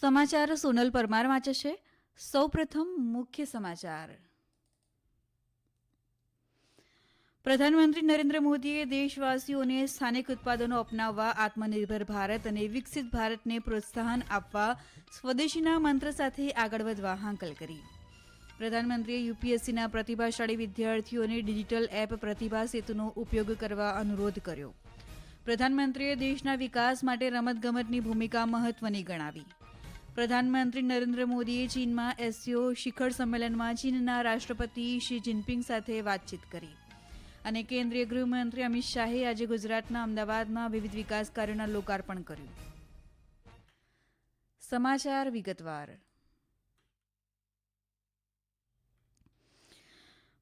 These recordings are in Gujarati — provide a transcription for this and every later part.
સમાચાર સોનલ પરમાર વાંચે છે. સૌપ્રથમ મુખ્ય સમાચાર. પ્રધાનમંત્રી નરેન્દ્ર મોદીએ દેશવાસીઓને સ્થાનિક ઉત્પાદનો અપનાવવા, આત્મનિર્ભર ભારત અને વિકસિત ભારતને પ્રોત્સાહન આપવા, સ્વદેશીના મંત્ર સાથે આગળ વધવા હાંકલ કરી. પ્રધાનમંત્રીએ યુપીએસસીના પ્રતિભાશાળી વિદ્યાર્થીઓને ડિજિટલ એપ પ્રતિભા સેતુનો ઉપયોગ કરવા અનુરોધ કર્યો. પ્રધાનમંત્રીએ દેશના વિકાસ માટે રમતગમતની ભૂમિકા મહત્વની ગણાવી. પ્રધાનમંત્રી નરેન્દ્ર મોદીએ ચીનમાં એસસીઓ શિખર સંમેલનમાં ચીનના રાષ્ટ્રપતિ શી જિનપિંગ સાથે વાતચીત કરી. અને કેન્દ્રીય ગૃહમંત્રી અમિત શાહે આજે ગુજરાતના અમદાવાદમાં વિવિધ વિકાસ કાર્યોના લોકાર્પણ કર્યું. સમાચાર વિગતવાર.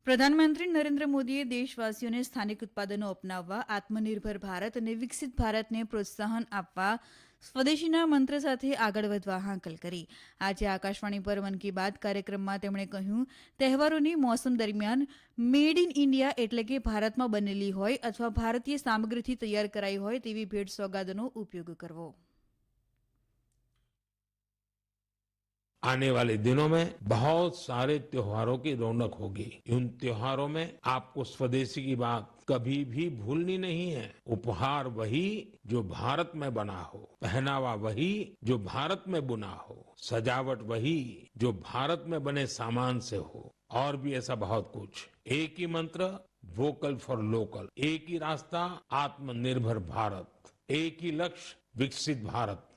પ્રધાનમંત્રી નરેન્દ્ર મોદીએ દેશવાસીઓને સ્થાનિક ઉત્પાદનો અપનાવવા, આત્મનિર્ભર ભારત અને વિકસિત ભારતને પ્રોત્સાહન આપવા સ્વદેશીના મંત્ર સાથે આગળ વધવા હાંકલ કરી. આજે આકાશવાણી પર મન કી બાત કાર્યક્રમમાં તેમણે કહ્યું, તહેવારોની મોસમ દરમિયાન મેડ ઇન ઇન્ડિયા એટલે કે ભારતમાં બનેલી હોય અથવા ભારતીય સામગ્રીથી તૈયાર કરાઈ હોય તેવી ભેટ સોગાદોનો ઉપયોગ કરવો. आने वाले दिनों में बहुत सारे त्योहारों की रौनक होगी। उन त्योहारों में आपको स्वदेशी की बात कभी भी भूलनी नहीं है। उपहार वही जो भारत में बना हो। पहनावा वही जो भारत में बुना हो। सजावट वही जो भारत में बने सामान से हो। और भी ऐसा बहुत कुछ। एक ही मंत्र वोकल फॉर लोकल एक ही रास्ता, आत्मनिर्भर भारत। एक ही लक्ष्य, विकसित भारत।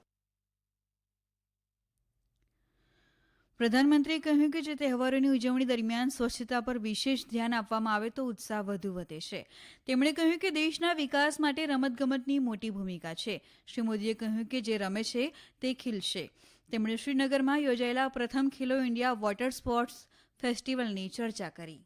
પ્રધાનમંત્રીએ કહ્યું કે જે તહેવારોની ઉજવણી દરમિયાન સ્વચ્છતા પર વિશેષ ધ્યાન આપવામાં આવે તો ઉત્સાહ વધુ વધે છે તેમણે કહ્યું કે દેશના વિકાસ માટે રમતગમતની મોટી ભૂમિકા છે શ્રી મોદીએ કહ્યું કે જે રમે છે તે ખીલશે તેમણે શ્રીનગરમાં યોજાયેલા પ્રથમ ખેલો ઇન્ડિયા વોટર સ્પોર્ટ્સ ફેસ્ટિવલની ચર્ચા કરી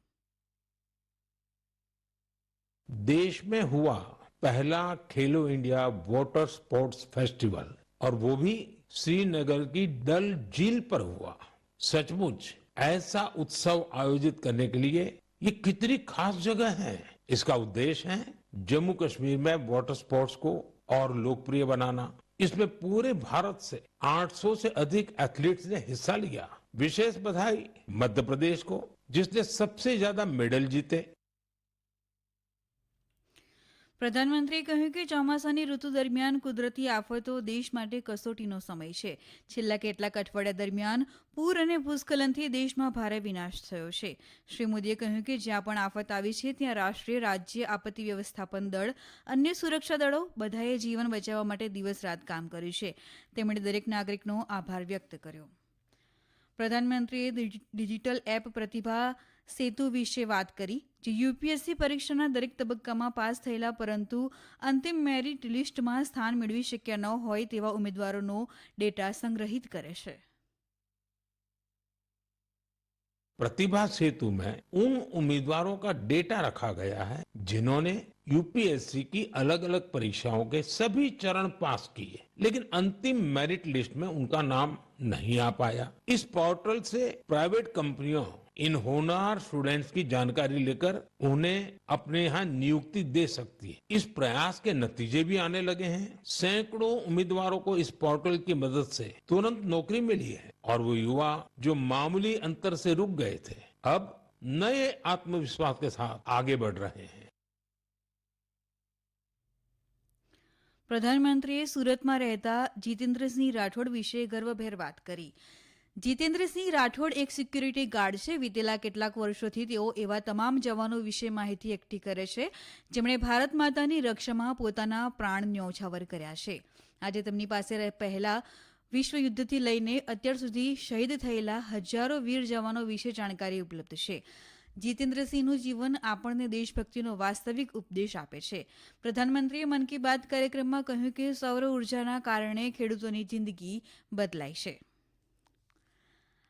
देश में हुआ पहला खेलो इंडिया वाटर स्पोर्ट्स फेस्टिवल और वो भी श्रीनगर की डल झील पर हुआ सचमुच ऐसा उत्सव आयोजित करने के लिए ये कितनी खास जगह है। इसका उद्देश्य है जम्मू कश्मीर में वाटर स्पोर्ट्स को और लोकप्रिय बनाना। इसमें पूरे भारत से 800 से अधिक एथलीट्स ने हिस्सा लिया। विशेष बधाई मध्य प्रदेश को, जिसने सबसे ज़्यादा मेडल जीते। પ્રધાનમંત્રીએ કહ્યું કે ચોમાસાની ઋતુ દરમિયાન કુદરતી આફતો દેશ માટે કસોટીનો સમય છે. છેલ્લા કેટલાક અઠવાડિયા દરમિયાન પૂર અને ભૂસ્ખલનથી દેશમાં ભારે વિનાશ થયો છે. શ્રી મોદીએ કહ્યું કે જ્યાં પણ આફત આવી છે, ત્યાં રાષ્ટ્રીય રાજ્ય આપત્તિ વ્યવસ્થાપન દળ, અન્ય સુરક્ષા દળો બધાએ જીવન બચાવવા માટે દિવસ રાત કામ કર્યું છે. તેમણે દરેક નાગરિકનો આભાર વ્યક્ત કર્યો. પ્રધાનમંત્રીએ ડિજિટલ એપ પ્રતિભા સેતુ વિશે વાત કરી જે યુપીએસસી પરીક્ષાના દરેક તબક્કામાં પાસ થયેલા પરંતુ અંતિમ મેરિટ લિસ્ટમાં સ્થાન મેળવી શક્યા ન હોય તેવા ઉમેદવારોનો ડેટા સંગ્રહિત કરે છે प्रतिभा सेतु में उन उम्मीदवारों का डेटा रखा गया है जिन्होंने यूपीएससी की अलग अलग परीक्षाओं के सभी चरण पास किए लेकिन अंतिम मेरिट लिस्ट में उनका नाम नहीं आ पाया इस पोर्टल से प्राइवेट कंपनियों इन होनहार स्टूडेंट्स की जानकारी लेकर उन्हें अपने यहाँ नियुक्ति दे सकती है इस प्रयास के नतीजे भी आने लगे हैं सैकड़ों उम्मीदवारों को इस पोर्टल की मदद से तुरंत नौकरी मिली है और वो युवा जो मामूली अंतर से रुक गए थे अब नए आत्मविश्वास के साथ आगे बढ़ रहे हैं પ્રધાનમંત્રીએ સુરતમાં રહેતા જીતેન્દ્રસિંહ રાઠોડ વિશે ગર્વભેર વાત કરી જીતેન્દ્રસિંહ રાઠોડ એક સિક્યુરિટી ગાર્ડ છે. વિતેલા કેટલાક વર્ષોથી તેઓ એવા તમામ જવાનો વિશે માહિતી એકઠી કરે છે, જેમણે ભારત માતાની રક્ષામાં પોતાના પ્રાણ ન્યોછાવર કર્યા છે. આજે તેમની પાસે પહેલા વિશ્વ યુદ્ધથી લઈને અત્યાર સુધી શહીદ થયેલા હજારો વીર જવાનો વિશે જાણકારી ઉપલબ્ધ છે. જીતેન્દ્રસિંહનું જીવન આપણને દેશભક્તિનો વાસ્તવિક ઉપદેશ આપે છે. પ્રધાનમંત્રીએ મન કી બાત કાર્યક્રમમાં કહ્યું કે સૌર ઉર્જાના કારણે ખેડૂતોની જિંદગી બદલાઈ છે.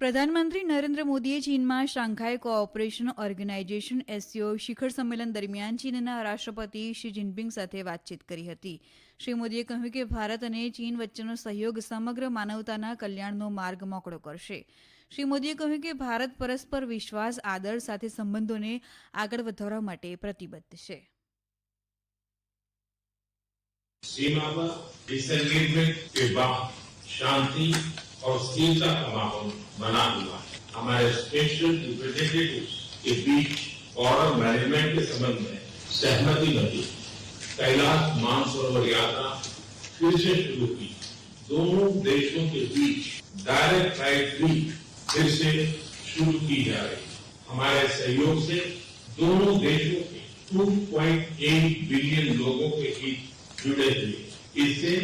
પ્રધાનમંત્રી નરેન્દ્ર મોદીએ ચીનમાં શાંઘાઈ કોઓપરેશન ઓર્ગેનાઇઝેશન એસસીઓ શિખર સંમેલન દરમિયાન ચીનના રાષ્ટ્રપતિ શી જિનપિંગ સાથે વાતચીત કરી હતી. શ્રી મોદીએ કહ્યું કે ભારત અને ચીન વચ્ચેનો સહયોગ સમગ્ર માનવતાના કલ્યાણનો માર્ગ મોકળો કરશે. શ્રી મોદીએ કહ્યું કે ભારત પરસ્પર વિશ્વાસ, આદર સાથે સંબંધોને આગળ વધારવા માટે પ્રતિબદ્ધ છે. સીમા પર શાંતિ और स्थिरता का माहौल बना हुआ है। हमारे स्पेशल रिप्रेजेंटेटिव के बीच बॉर्डर मैनेजमेंट के संबंध में सहमति बनी। कैलाश मानसरोवर यात्रा फिर से शुरू की दोनों देशों के बीच डायरेक्ट फ़्लाइट भी फिर से शुरू की जा रही हमारे सहयोग से दोनों देशों के 2.8 बिलियन लोगों के हित जुड़े हुए। इससे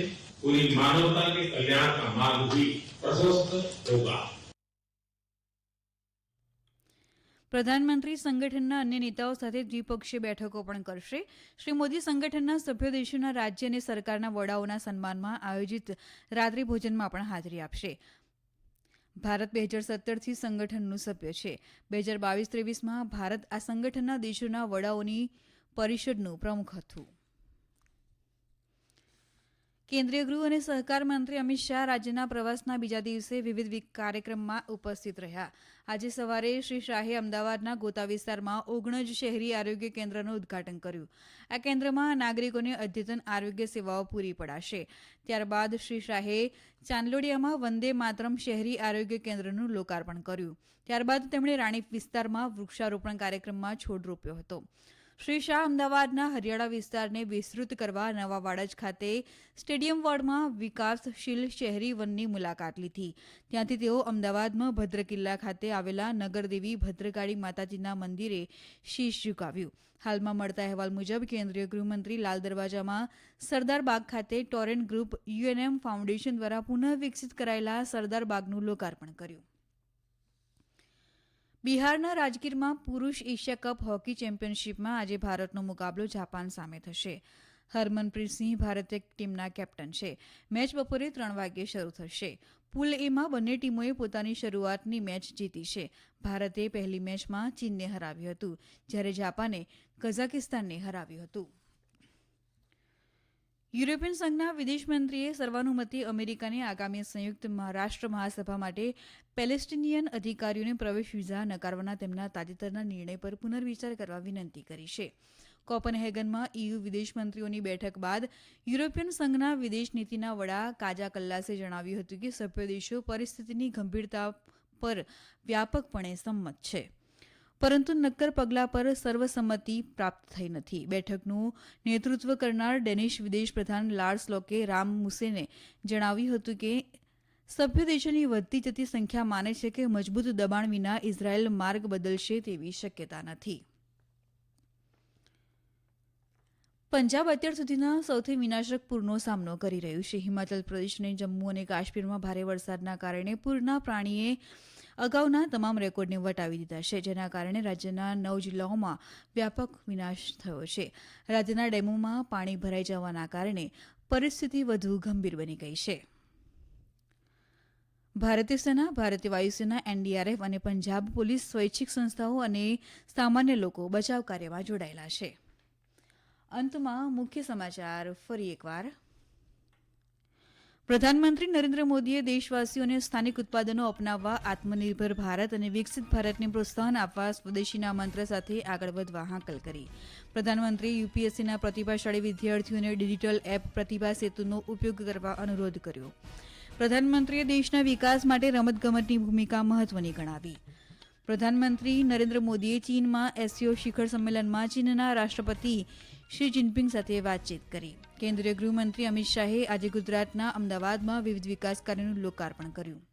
पूरी मानवता के कल्याण का मार्ग भी प्रशस्त होगा પ્રધાનમંત્રી સંગઠનના અન્ય નેતાઓ સાથે દ્વિપક્ષીય બેઠકો પણ કરશે શ્રી મોદી સંગઠનના સભ્ય દેશોના રાજ્ય અને સરકારના વડાઓના સન્માનમાં આયોજિત રાત્રિ ભોજનમાં પણ હાજરી આપશે ભારત બે હજાર સત્તરથી સંગઠનનું સભ્ય છે બે હજાર બાવીસ ત્રેવીસમાં ભારત આ સંગઠનના દેશોના વડાઓની પરિષદનું પ્રમુખ હતું કેન્દ્રીય ગૃહ અને સહકાર મંત્રી અમિત શાહ રાજ્યના પ્રવાસના બીજા દિવસે વિવિધ કાર્યક્રમમાં ઉપસ્થિત રહ્યા. આજે સવારે શ્રી શાહે અમદાવાદના ગોતા વિસ્તારમાં ઓગણજ શહેરી આરોગ્ય કેન્દ્રનું ઉદ્ઘાટન કર્યું. આ કેન્દ્રમાં નાગરિકોને અદ્યતન આરોગ્ય સેવાઓ પૂરી પડાશે. ત્યારબાદ શ્રી શાહે ચાંદલોડિયામાં વંદે માતરમ શહેરી આરોગ્ય કેન્દ્રનું લોકાર્પણ કર્યું. ત્યારબાદ તેમણે રાણી વિસ્તારમાં વૃક્ષારોપણ કાર્યક્રમમાં છોડ રોપ્યો હતો. શ્રી શાહ અમદાવાદના હરિયાળા વિસ્તારને વિસ્તૃત કરવા નવા વાડજ ખાતે સ્ટેડિયમ વોર્ડમાં વિકાસશીલ શહેરી વનની મુલાકાત લીધી. ત્યાંથી તેઓ અમદાવાદમાં ભદ્ર કિલ્લા ખાતે આવેલા નગરદેવી ભદ્રકાળી માતાજીના મંદિરે શીશ ઝુકાવ્યું. હાલમાં મળતા અહેવાલ મુજબ કેન્દ્રીય ગૃહમંત્રી લાલ દરવાજામાં સરદાર બાગ ખાતે ટોરેન્ટ ગ્રુપ યુએનએમ ફાઉન્ડેશન દ્વારા પુનઃ વિકસિત કરાયેલા સરદાર બાગનું લોકાર્પણ કર્યું. બિહારના રાજગીરમાં પુરુષ એશિયા કપ હોકી ચેમ્પિયનશિપમાં આજે ભારતનો મુકાબલો જાપાન સામે થશે. હરમનપ્રીત સિંહ ભારતીય ટીમના કેપ્ટન છે. મેચ બપોરે ત્રણ વાગ્યે શરૂ થશે. પુલ એમાં બંને ટીમોએ પોતાની શરૂઆતની મેચ જીતી છે. ભારતે પહેલી મેચમાં ચીનને હરાવ્યું હતું, જ્યારે જાપાને કઝાકિસ્તાનને હરાવ્યું હતું. યુરોપિયન સંઘના વિદેશમંત્રીએ સર્વાનુમતે અમેરિકાની આગામી સંયુક્ત રાષ્ટ્ર મહાસભા માટે પેલેસ્ટિનિયન અધિકારીઓને પ્રવેશ વિઝા નકારવાના તેમના તાજેતરના નિર્ણય પર પુનર્વિચાર કરવા વિનંતી કરી છે. કોપનહેગનમાં ઇયુ વિદેશ મંત્રીઓની બેઠક બાદ યુરોપિયન સંઘના વિદેશ નીતિના વડા કાજા કલ્લાસે જણાવ્યું હતું કે સભ્ય દેશો પરિસ્થિતિની ગંભીરતા પર વ્યાપકપણે સંમત છે. પરંતુ નક્કર પગલાં પર સર્વસંમતિ પ્રાપ્ત થઈ નથી. બેઠકનું નેતૃત્વ કરનાર ડેનિશ વિદેશ પ્રધાન લાર્સ લોકે રામ મુસેને જણાવ્યું હતું કે, સભ્ય દેશોની વધતી જતી સંખ્યા માને છે કે મજબૂત દબાણ વિના ઇઝરાયેલ માર્ગ બદલશે તેવી શક્યતા નથી. પંજાબ અત્યાર સુધીના સૌથી વિનાશક પૂરનો સામનો કરી રહ્યું છે. હિમાચલ પ્રદેશ અને જમ્મુ અને કાશ્મીરમાં ભારે વરસાદના કારણે પૂરના પાણીએ અગાઉના તમામ રેકોર્ડને વટાવી દીધા છે, જેના કારણે રાજ્યના નવ જિલ્લાઓમાં વ્યાપક વિનાશ થયો છે. રાજ્યના ડેમોમાં પાણી ભરાઈ જવાના કારણે પરિસ્થિતિ વધુ ગંભીર બની ગઈ છે. ભારતીય સેના, ભારતીય વાયુસેના, એનડીઆરએફ અને પંજાબ પોલીસ, સ્વૈચ્છિક સંસ્થાઓ અને સામાન્ય લોકો બચાવ કાર્યમાં જોડાયેલા છે. અંતમાં મુખ્ય સમાચાર ફરી એકવાર. પ્રધાનમંત્રી નરેન્દ્ર મોદીએ દેશવાસીઓને સ્થાનિક ઉત્પાદનો અપનાવવા, આત્મનિર્ભર ભારત અને વિકસિત ભારતને પ્રોત્સાહન આપવા સ્વદેશીના મંત્ર સાથે આગળ વધવા હાંકલ કરી. પ્રધાનમંત્રીએ યુપીએસસીના પ્રતિભાશાળી વિદ્યાર્થીઓને ડિજિટલ એપ પ્રતિભા સેતુનો ઉપયોગ કરવા અનુરોધ કર્યો. પ્રધાનમંત્રીએ દેશના વિકાસ માટે રમતગમતની ભૂમિકા મહત્વની ગણાવી. પ્રધાનમંત્રી નરેન્દ્ર મોદીએ ચીનમાં એસસીઓ શિખર સંમેલનમાં ચીનના રાષ્ટ્રપતિ શી જિનપિંગ સાથે વાતચીત કરી. કેન્દ્રીય ગૃહમંત્રી અમિત શાહે આજે ગુજરાતના અમદાવાદમાં વિવિધ વિકાસ કાર્યોનું લોકાર્પણ કર્યું.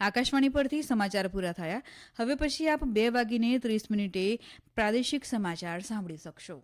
આકાશવાણી પરથી સમાચાર પૂરા થયા. હવે પછી આપ બે વાગીને ત્રીસ મિનિટે પ્રાદેશિક સમાચાર સાંભળી શકશો.